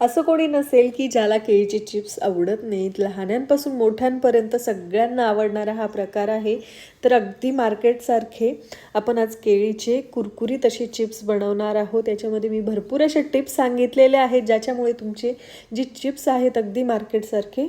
असं कोणी नसेल की ज्याला केळीचे चिप्स आवडत नाहीत. लहानांपासून मोठ्यांपर्यंत सगळ्यांना आवडणारा हा प्रकार आहे. तर अगदी मार्केटसारखे आपण आज केळीचे कुरकुरीत असे चिप्स बनवणार आहोत. त्याच्यामध्ये मी भरपूर असे टिप्स सांगितलेले आहेत ज्याच्यामुळे तुमचे जे चिप्स आहेत अगदी मार्केटसारखे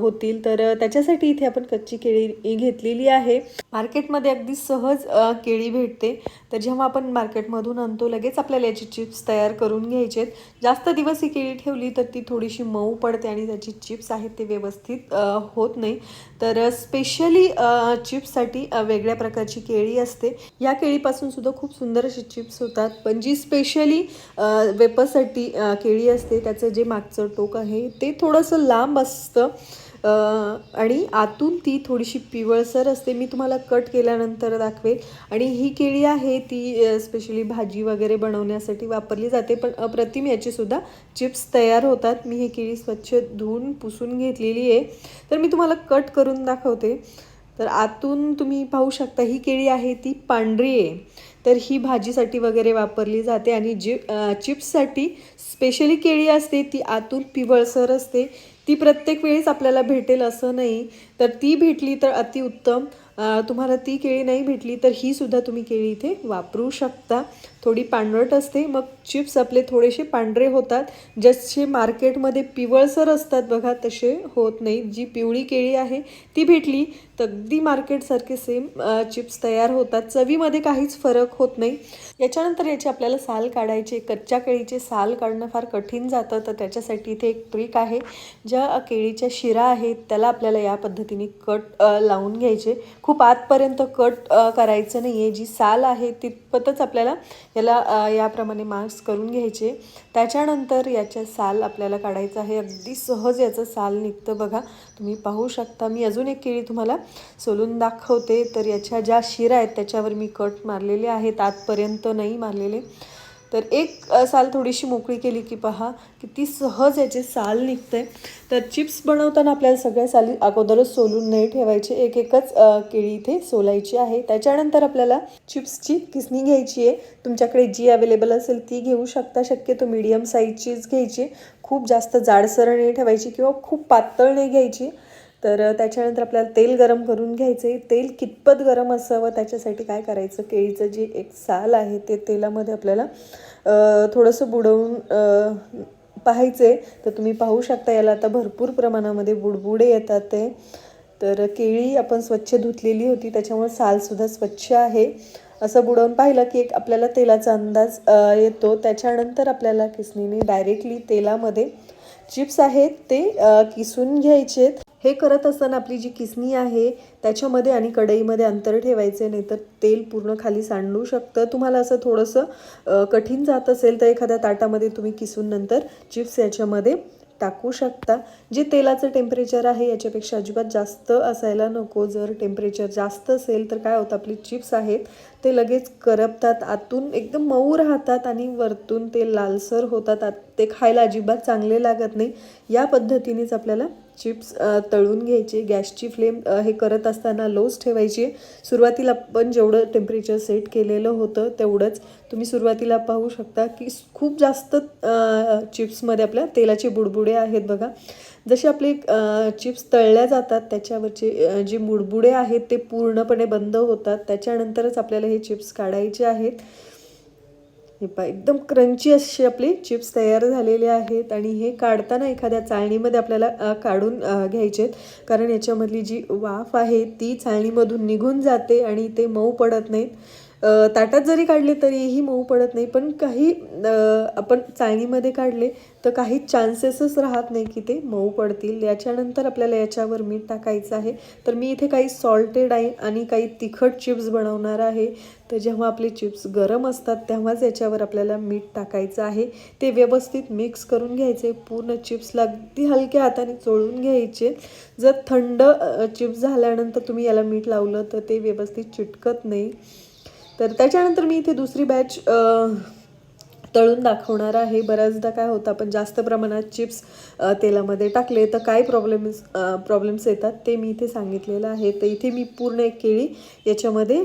होतील. तर त्याच्यासाठी इथे आपण कच्ची केळी घेतलेली आहे. मार्केटमध्ये अगदी सहज केळी भेटते. तर जेव्हा आपण मार्केटमधून आणतो लगेच आपल्याला याची चिप्स तयार करून घ्यायचे आहेत जास्त दिवस ही केळी ठेवली तर ती थोडीशी मऊ पडते आणि त्याची चिप्स आहेत ते व्यवस्थित होत नाही. तर स्पेशली चिप्ससाठी वेगळ्या प्रकारची केळी असते. या केळीपासून सुद्धा खूप सुंदर असे चिप्स होतात. पण जी स्पेशली वेपरसाठी केळी असते त्याचं जे मागचं टोक आहे ते थोडंसं लांब असतं. आणि आतून ती थोडीशी पिवळसर असते. मी तुम्हाला कट केल्यानंतर दाखवेल. आणि ही केळी आहे ती स्पेशली भाजी वगैरे बनवण्यासाठी वापरली जाते. पण अप्रतिम याचीसुद्धा चिप्स तयार होतात. मी ही केळी स्वच्छ धुवून पुसून घेतलेली आहे. तर मी तुम्हाला कट करून दाखवते. तर आतून तुम्ही पाहू शकता ही केळी आहे ती पांढरी आहे. तर ही भाजीसाठी वगैरे वापरली जाते आणि जी चिप्ससाठी स्पेशली केळी असते ती आतून पिवळसर असते. ती प्रत्येक वेळेस आपल्याला भेटेल असं नाही. तर ती भेटली तर अतिउत्तम. तुम्हाला ती केळी नाही भेटली तर ही सुद्धा तुम्ही केळी इथे वापरू शकता. थोडी पांढरट असते. मग चिप्स आपले थोडेसे पांढरे होतात. जसे मार्केटमध्ये पिवळसर असतात बघा तसे होत नाही. जी पिवळी केळी आहे ती भेटली तर अगदी मार्केटसारखे सेम चिप्स तयार होतात. चवीमध्ये काहीच फरक होत नाही. याच्यानंतर याचे आपल्याला साल काढायचे कच्च्या केळीचे साल काढणं फार कठीण जातं. तर त्याच्यासाठी इथे एक ट्रिक आहे. ज्या केळीच्या शिरा आहेत त्याला आपल्याला या पद्धतीने कट लावून घ्यायचे. खूप आतपर्यंत कट करायचं नाही आहे जी साल आहे तितपतच आपल्याला याला याप्रमाणे मास्क करून घ्यायचे. त्याच्यानंतर याच्या साल आपल्याला काढायचं आहे. अगदी सहज याचं साल निघतं बघा. तुम्ही पाहू शकता. मी अजून एक केळी तुम्हाला सोलून दाखवते. तर याच्या ज्या शिरा आहेत त्याच्यावर मी कट मारलेले आहेत. आतपर्यंत नाही मारलेले. तर एक साल थोडीशी मोकळी केली की पहा किती सहज याचे साल निघते तर चिप्स बनवताना आपल्याला सगळ्या साली अगोदरच सोलून नाही ठेवायचे. एक एकच केळी इथे सोलायची आहे. त्याच्यानंतर आपल्याला चिप्सची किसणी घ्यायची आहे. तुमच्याकडे जी अवेलेबल असेल ती घेऊ शकता. शक्यतो मीडियम साईजचीच घ्यायची खूप जास्त जाडसर नाही ठेवायची किंवा खूप पातळ नाही घ्यायची. तर त्याच्यानंतर आपल्याला तेल गरम करून घ्यायचं आहे. तेल कितपत गरम असावं त्याच्यासाठी काय करायचं? केळीचं जे एक साल आहे ते तेलामध्ये आपल्याला थोडंसं बुडवून पाहायचं आहे तर तुम्ही पाहू शकता याला आता भरपूर प्रमाणामध्ये बुडबुडे येतात ते. तर केळी आपण स्वच्छ धुतलेली होती त्याच्यामुळे सालसुद्धा स्वच्छ आहे. असं बुडवून पाहिलं की एक आपल्याला तेलाचा अंदाज येतो. त्याच्यानंतर आपल्याला किसणीने डायरेक्टली तेलामध्ये चिप्स आहेत ते किसून घ्यायचेत. हे करत असताना आपली जी किसणी आहे त्याच्यामध्ये आणि कढईमध्ये अंतर ठेवायचे नाही तर तेल पूर्ण खाली सांडू शकतं. तुम्हाला असं थोडंसं कठीण जात असेल तर एखाद्या ताटामध्ये तुम्ही किसून नंतर चिप्स याच्यामध्ये टाकू शकता. जे तेलाचं टेम्परेचर आहे याच्यापेक्षा अजिबात जास्त असायला नको. जर टेम्परेचर जास्त असेल तर काय होतं आपली चिप्स आहेत ते लगेच करपतात. आतून एकदम मऊ राहतात आणि वरतून ते लालसर होतात. आत ते खायला अजिबात चांगले लागत नाही. या पद्धतीनेच आपल्याला चिप्स तळून घ्यायचे. गॅसची फ्लेम हे करत असताना लोच ठेवायची. सुरुवातीला आपण जेवढं टेम्परेचर सेट केलेलं होतं तेवढंच तुम्ही सुरुवातीला पाहू शकता की खूप जास्त चिप्समध्ये आपल्या तेलाचे बुडबुडे आहेत बघा. जसे आपले चिप्स तळल्या जातात त्याच्यावरचे जे बुडबुडे आहेत ते पूर्णपणे बंद होतात. त्याच्यानंतरच आपल्याला हे चिप्स काढायचे आहेत. हे पा एकदम क्रंची अशी आपली चिप्स तयार झालेले आहेत आणि हे काढताना एखाद्या चाळणीमध्ये आपल्याला काढून घ्यायचे आहेत. कारण याच्यामधली जी वाफ आहे ती चाळणीमधून निघून जाते आणि ते मऊ पडत नाहीत. ताटात जरी काढले तरीही मऊ पडत नाही पण काही आपण चाळणीमध्ये काढले तर काही चान्सेसच राहत नाही की ते मऊ पडतील. याच्यानंतर आपल्याला याच्यावर मीठ टाकायचं आहे. तर मी इथे काही सॉल्टेड आहे आणि काही तिखट चिप्स बनवणार आहे. तर जेव्हा आपले चिप्स गरम असतात तेव्हाच याच्यावर आपल्याला मीठ टाकायचं आहे. ते व्यवस्थित मिक्स करून घ्यायचे. पूर्ण चिप्सला अगदी हलक्या हाताने चोळून घ्यायचे. जर थंड चिप्स झाल्यानंतर तुम्ही याला मीठ लावलं तर ते व्यवस्थित चिटकत नाही. तर त्याच्यानंतर मी इथे दुसरी बॅच तळून दाखवणार आहे. बऱ्याचदा काय होतं आपण जास्त प्रमाणात चिप्स तेलामध्ये टाकले तर काय प्रॉब्लेम्स प्रॉब्लेम्स येतात ते मी इथे सांगितलेलं आहे. तर इथे मी पूर्ण एक केळी याच्यामध्ये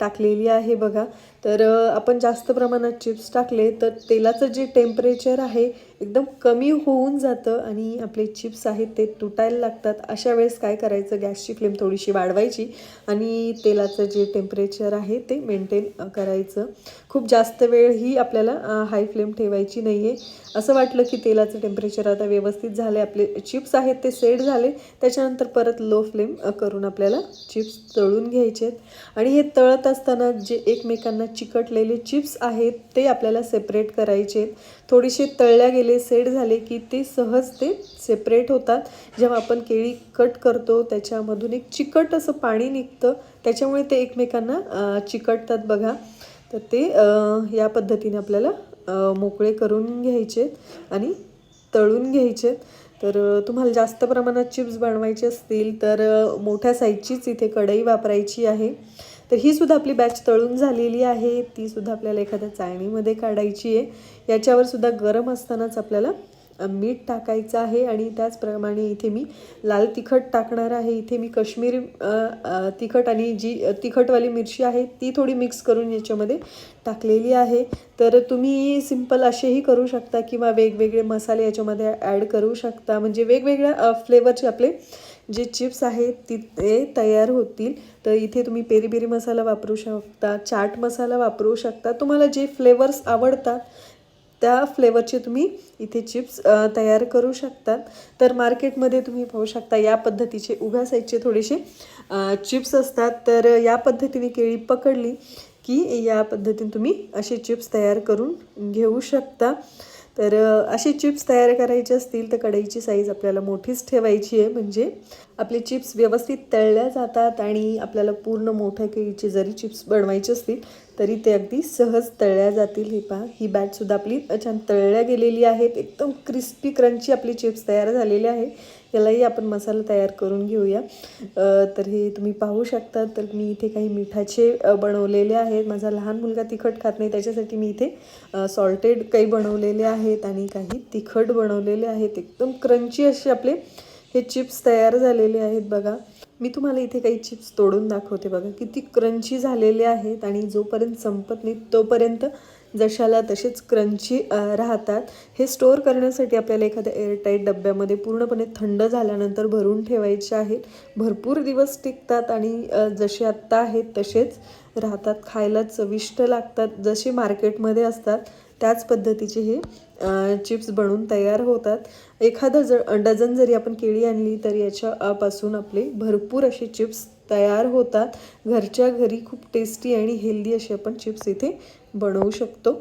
टाकलेली आहे बघा. तर आपण जास्त प्रमाणात चिप्स टाकले तर तेलाचं जे टेम्परेचर आहे एकदम कमी होऊन जातं आणि आपले चिप्स आहेत ते तुटायला लागतात. अशा वेळेस काय करायचं? गॅसची फ्लेम थोडीशी वाढवायची आणि तेलाचं जे टेम्परेचर आहे ते मेंटेन करायचं. खूप जास्त वेळ ही आपल्याला हाय फ्लेम ठेवायची नाही आहे असं वाटलं की तेलाचं टेम्परेचर आता व्यवस्थित झाले आपले चिप्स आहेत ते सेट झाले. त्याच्यानंतर परत लो फ्लेम करून आपल्याला चिप्स तळून घ्यायचे आहेत आणि हे तळत असताना जे एकमेकांना चिकटलेले चिप्स आहेत ते आपल्याला सेपरेट करायचे. आहेत थोडेसे तळल्या गेले सेट झाले की ते सहज ते सेपरेट होतात. जेव्हा आपण केळी कट करतो त्याच्यामधून एक चिकट असं पाणी निघतं. त्याच्यामुळे ते एकमेकांना चिकटतात बघा. तर ते या पद्धतीने आपल्याला मोकळे करून घ्यायचे आणि तळून घ्यायचे. तर तुम्हाला जास्त प्रमाणात चिप्स बनवायचे असतील तर मोठ्या साईजचीच इथे कढई वापरायची आहे. तर ही सुद्धा आपली बॅच तळून झालेली आहे. ती सुद्धा आपल्याला एखाद्या चाळणीमध्ये काढायची आहे. याच्यावर सुद्धा गरम असतानाच आपल्याला मीठ टाकायचं आहे आणि त्याचप्रमाणे इथे मी लाल तिखट टाकणार आहे. इथे मी काश्मीरी तिखट आणि जी तिखटवाली मिरची आहे ती थोडी मिक्स करून याच्यामध्ये टाकलेली आहे. तर तुम्ही सिंपल असेही करू शकता किंवा वेगवेगळे मसाले याच्यामध्ये ॲड करू शकता. म्हणजे वेगवेगळ्या फ्लेवरचे आपले जे चिप्स आहेत ती ते तयार होतील. तर इथे तुम्ही पेरी पेरी मसाला वापरू शकता चाट मसाला वापरू शकता. तुम्हाला जे फ्लेवर्स आवडतात त्या फ्लेवरचे तुम्ही इथे चिप्स तयार करू शकतात. तर मार्केटमध्ये तुम्ही पाहू शकता या पद्धतीचे उभ्या साईजचे थोडेसे चिप्स असतात. तर या पद्धतीने केळी पकडली की या पद्धतीने तुम्ही असे चिप्स तयार करून घेऊ शकता. तर असे चिप्स तयार करायचे असतील तर कढईची साईज आपल्याला मोठीच ठेवायची आहे. म्हणजे आपले चिप्स व्यवस्थित तळल्या जातात आणि आपल्याला पूर्ण मोठ्या केळीचे जरी चिप्स बनवायचे असतील तरी ते अगदी सहज तळल्या जातील. हे पहा ही बॅचसुद्धा आपली छान तळल्या गेलेली आहेत. एकदम क्रिस्पी क्रंची आपली चिप्स तयार झालेले आहे. यालाही आपण मसाला तयार करून घेऊया. तर हे तुम्ही पाहू शकता तर मी इथे काही मिठाचे बनवलेले आहेत. माझा लहान मुलगा तिखट खात नाही त्याच्यासाठी मी इथे सॉल्टेड काही बनवलेले आहेत आणि काही तिखट बनवलेले आहेत. एकदम क्रंची असे आपले हे चिप्स तयार झालेले आहेत बघा. मी तुम्हाला इथे काही चिप्स तोडून दाखवते बघा. किती क्रंची झालेले आहेत आणि जोपर्यंत संपत नाही तोपर्यंत जशाला तसेच क्रंची राहतात. हे स्टोअर करण्यासाठी आपल्याला एखाद्या एअरटाईट डब्यामध्ये पूर्णपणे थंड झाल्यानंतर भरून ठेवायचे आहेत. भरपूर दिवस टिकतात आणि जसे आत्ता आहेत तसेच राहतात. खायला चविष्ट लागतात. जसे मार्केटमध्ये असतात त्याच पद्धतीचे हे चिप्स बनवून तयार होतात. एखादं ज डझन जरी आपण केळी आणली तर याच्यापासून आपले भरपूर असे चिप्स तयार होतात. घरच्या घरी खूप टेस्टी आणि हेल्दी असे आपण चिप्स इथे बनवू शकतो.